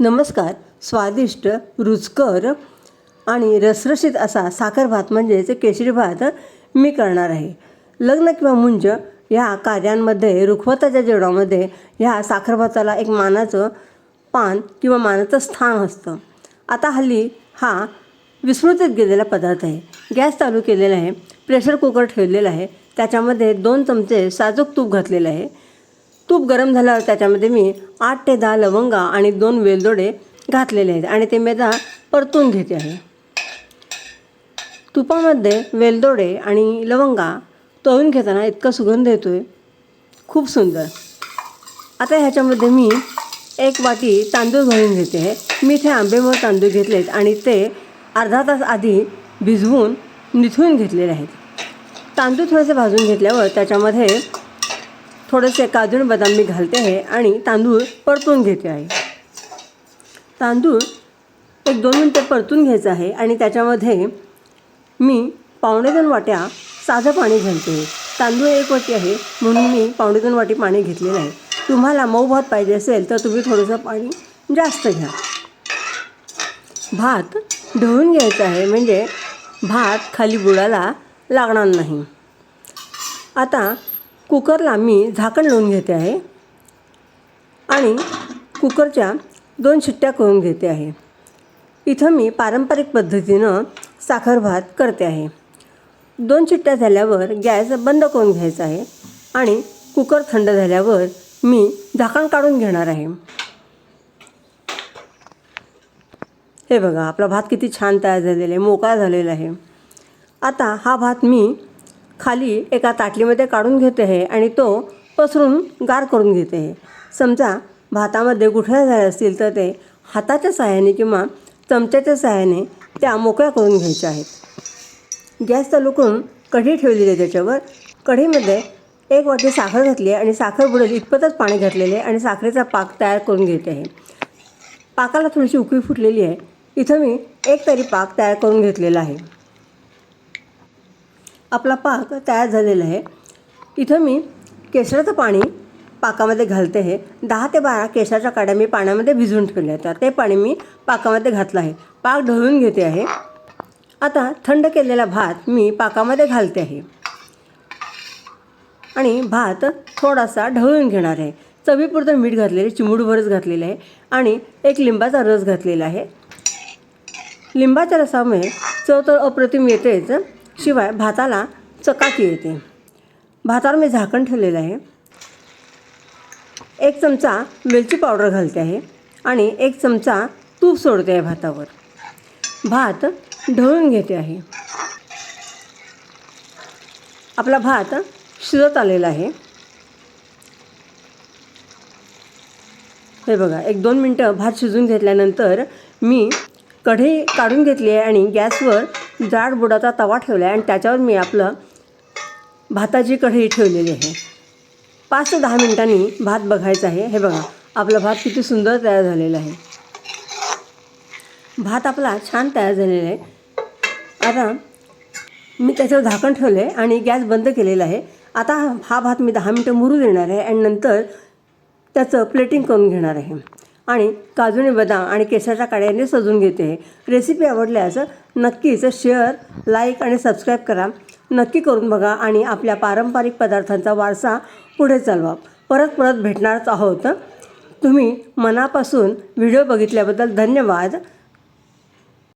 नमस्कार. स्वादिष्ट रुचकर आणि रसरशीत असा साखर भात म्हणजेच केशरी भात मी करणार आहे. लग्न किंवा मुंज ह्या कार्यांमध्ये रुखवताच्या जेवणामध्ये ह्या साखर भाताला एक मानाचं पान किंवा मानाचं स्थान असतं. आता हल्ली हा विस्मृतीत गेलेला पदार्थ आहे. गॅस चालू केलेला आहे प्रेशर कुकर ठेवलेला आहे त्याच्यामध्ये दोन चमचे साजूक तूप घातलेलं आहे. तूप गरम झाल्यावर त्याच्यामध्ये मी आठ ते दहा लवंगा आणि दोन वेलदोडे घातलेले आहेत आणि ते मी आता परतून घेते आहे. तुपामध्ये वेलदोडे आणि लवंगा तळून घेताना इतका सुगंध येतो आहे खूप सुंदर. आता ह्याच्यामध्ये मी एक वाटी तांदूळ घालून घेते आहे. मी इथे आंबेमोर तांदूळ घेतलेत आणि ते अर्धा तास आधी भिजवून निथळून घेतलेले आहेत. तांदूळ थोडेसे भाजून घेतल्यावर त्याच्यामध्ये थोडेसे काजू बदाम मी घालते आहे आणि तांदूळ परतून घेते आहे. तांदूळ एक दोन मिनटं परतून घ्यायचं आहे आणि त्याच्यामध्ये मी पावणे दोन वाट्या साधं पाणी घालते आहे. तांदूळ एक वाटी आहे म्हणून मी पावणे दोन वाटी पाणी घेतलेलं आहे. तुम्हाला मऊ भात पाहिजे असेल तर तुम्ही थोडंसं पाणी जास्त घ्या. भात ढवळून घ्यायचा आहे म्हणजे भात खाली बुडाला लागणार नाही. आता कुकरला मी झाकण लावून घेते आहे. आणि कुकरच्या दोन शिट्ट्या करून घेते आहे. इथं मी पारंपरिक पद्धतीनं साखर भात करते आहे. दोन शिट्ट्या झाल्यावर गॅस बंद करून घ्यायचा आहे. आणि कुकर थंड झाल्यावर मी झाकण काढून घेणार आहे. हे बघा आपला भात किती छान तयार झालेला आहे मोकळा झालेला आहे. आता हा भात मी खाली एका ताटलीमध्ये काढून घेते आहे आणि तो पसरून गार करून घेते आहे समजा भातामध्ये गुठळ्या झाल्या असतील तर ते हाताच्या सहाय्याने किंवा चमच्याच्या सहाय्याने त्या मोकळ्या करून घ्यायच्या आहेत. गॅस चालू करून कढी ठेवलेली आहे त्याच्यावर. कढीमध्ये एक वाटी साखर घातली आहे आणि साखर बुडेल इतपतच पाणी घातलेले आहे आणि साखरेचा पाक तयार करून घेते आहे पाकाला थोडीशी उकळी फुटलेली आहे. इथं मी एक तरी पाक तयार करून घेतलेला आहे. आपला पाक तयार झालेला आहे. इथं मी केशराचं पाणी पाकामध्ये घालते आहे. दहा ते बारा केसराच्या काड्या मी पाण्यामध्ये भिजवून ठेवल्या तर ते पाणी मी पाकामध्ये घातलं आहे. पाक ढवळून घेते आहे. आता थंड केलेला भात मी पाकामध्ये घालते आहे. आणि भात थोडासा ढवळून घेणार आहे. चवीपुरतं मीठ घातलेले चिमुडभरच घातलेलं आहे आणि एक लिंबाचा रस घातलेला आहे. लिंबाच्या रसामुळे चव तर अप्रतिम येतेच. शिवाय भाताला चकाकी येते. भातावर मी झाकण ठेवलेलं आहे. एक चमचा वेलची पावडर घालते आहे आणि एक चमचा तूप सोडते आहे भातावर. भात ढवळून घेते आहे. आपला भात शिजत आलेला आहे. हे बघा एक दोन मिनटं भात शिजून घेतल्यानंतर मी कढई काढून घेतली आहे आणि गॅसवर जाड बुडाचा तवा ठेवला आहे आणि त्याच्यावर मी आपलं भाताची कढई ठेवलेली आहे. पाच ते दहा मिनटांनी भात बघायचा आहे. हे बघा आपला भात किती सुंदर तयार झालेला आहे. भात आपला छान तयार झालेला आहे. आता मी त्याच्यावर झाकण ठेवलं आहे आणि गॅस बंद केलेला आहे. आता हा भात मी दहा मिनटं मुरू देणार आहे आणि नंतर त्याचं प्लेटिंग करून घेणार आहे. आणि काजूने बदाम आणि केसाच्या काड्याने सजून घेते. रेसिपी आवडल्यास नक्कीच शेअर लाईक आणि सबस्क्राईब करा. नक्की करून बघा आणि आपल्या पारंपरिक पदार्थांचा वारसा पुढे चालवा. परत परत भेटणारच आहोत. तुम्ही मनापासून व्हिडिओ बघितल्याबद्दल धन्यवाद.